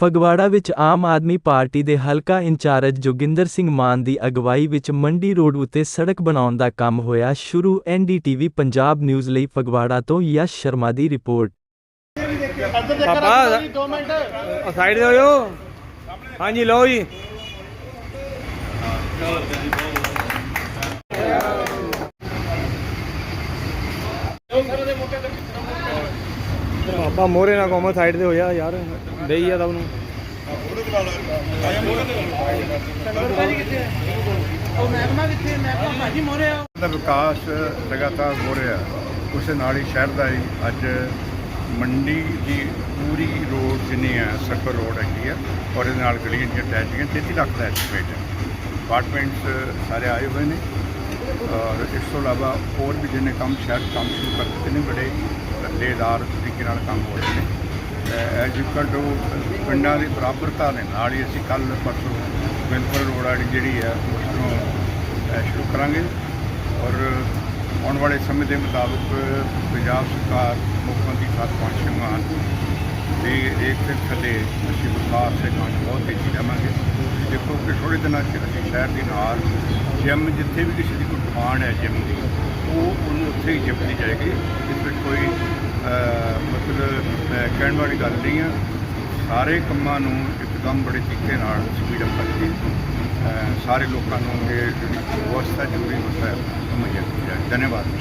ਫਗਵਾੜਾ ਵਿੱਚ ਆਮ ਆਦਮੀ ਪਾਰਟੀ ਦੇ ਹਲਕਾ ਇੰਚਾਰਜ ਜੋਗਿੰਦਰ ਸਿੰਘ ਮਾਨ ਦੀ ਅਗਵਾਈ ਵਿੱਚ ਮੰਡੀ ਰੋਡ ਉੱਤੇ ਸੜਕ ਬਣਾਉਣ ਦਾ ਕੰਮ ਹੋਇਆ ਸ਼ੁਰੂ, ਐਨਡੀਟੀਵੀ ਪੰਜਾਬ ਨਿਊਜ਼ ਲਈ ਫਗਵਾੜਾ ਤੋਂ ਯਸ਼ ਸ਼ਰਮਾ ਦੀ ਰਿਪੋਰਟ। ਪਾਪਾ ਸਾਈਡ ਦੇ ਹੋ ਹਾਂਜੀ, ਲਓ ਜੀ। ਪਾਪਾ ਮੋਰੇ ਨਾ ਕੋਮਾ ਸਾਈਡ ਤੇ ਹੋ ਜਾ ਯਾਰ। ਦੇਈ ਆ ਸਭ ਨੂੰ ਦਾ ਵਿਕਾਸ ਲਗਾਤਾਰ ਹੋ ਰਿਹਾ। ਉਸ ਨਾਲ ਹੀ ਸ਼ਹਿਰ ਦਾ ਹੀ ਅੱਜ ਮੰਡੀ ਦੀ ਪੂਰੀ ਰੋਡ ਜਿੰਨੀ ਹੈ ਸਰਕਲ ਰੋਡ ਹੈਗੀ ਆ ਔਰ ਇਹਦੇ ਨਾਲ ਗਲੀਆਂ ਜਿਹੜੀਆਂ ਅਟੈਚ ਹੈਗੀਆਂ 33 ਲੱਖ ਦਾ ਐਸਟੀਮੇਟ ਹੈ ਅਪਾਰਟਮੈਂਟਸ ਸਾਰੇ ਆਏ ਹੋਏ ਨੇ। ਔਰ ਇਸ ਤੋਂ ਇਲਾਵਾ ਹੋਰ ਵੀ ਜਿੰਨੇ ਕੰਮ ਸ਼ਹਿਰ ਕੰਮ ਸ਼ੁਰੂ ਕਰ ਦਿੱਤੇ ਨੇ, ਬੜੇ ਲੱਲੇਦਾਰ ਤਰੀਕੇ ਨਾਲ ਕੰਮ ਹੋ ਰਹੇ ਨੇ। ਐਜ ਪਿੰਡਾਂ ਦੀ ਬਰਾਬਰਤਾ ਦੇ ਨਾਲ ਹੀ ਅਸੀਂ ਕੱਲ ਪਰਸੋਂ ਬਿਲਕੁਲ ਰੋਡ ਵਾਲੀ ਜਿਹੜੀ ਹੈ, ਉਸ ਨੂੰ ਸ਼ੁਰੂ ਕਰਾਂਗੇ। ਔਰ ਆਉਣ ਵਾਲੇ ਸਮੇਂ ਦੇ ਮੁਤਾਬਕ ਪੰਜਾਬ ਸਰਕਾਰ ਮੁੱਖ ਮੰਤਰੀ ਸਾਹਿਬ ਪਹੁੰਚ ਮਾਨ ਦੇ ਇੱਕ ਦੇ ਥੱਲੇ ਅਸੀਂ ਵਿਕਾਸ ਦੇ ਕੰਮ ਬਹੁਤ ਤੇਜ਼ੀ ਦੇਵਾਂਗੇ ਤੁਸੀਂ ਦੇਖੋ ਕਿ ਥੋੜੇ ਦਿਨਾਂ 'ਚ ਅਸੀਂ ਸ਼ਹਿਰ ਦੇ ਨਾਲ ਜਿਮ, ਜਿੱਥੇ ਵੀ ਕਿਸੇ ਦੀ ਕੋਈ ਡਿਮਾਂਡ ਹੈ ਜਿਮ ਦੀ, ਉਹ ਉਹਨੂੰ ਉੱਥੇ ਹੀ ਜਿਮ ਦੀ ਜਾਏਗੀ। ਇਸ ਵਿੱਚ ਕੋਈ ਮਤਲਬ ਅ, ਕਹਿਣ ਵਾਲੀ ਗੱਲ ਨਹੀਂ ਆ। ਸਾਰੇ ਕੰਮਾਂ ਨੂੰ ਇੱਕਦਮ ਬੜੇ ਤਰੀਕੇ ਨਾਲ ਸਪੀਡ ਅਪ ਕਰਕੇ ਸਾਰੇ ਲੋਕਾਂ ਨੂੰ ਇਹ ਜਿਹੜੀ ਵਿਵਸਥਾ ਜ਼ਰੂਰੀ ਹੁੰਦਾ ਹੈ ਉਹ ਧੰਨਵਾਦ ਜੈ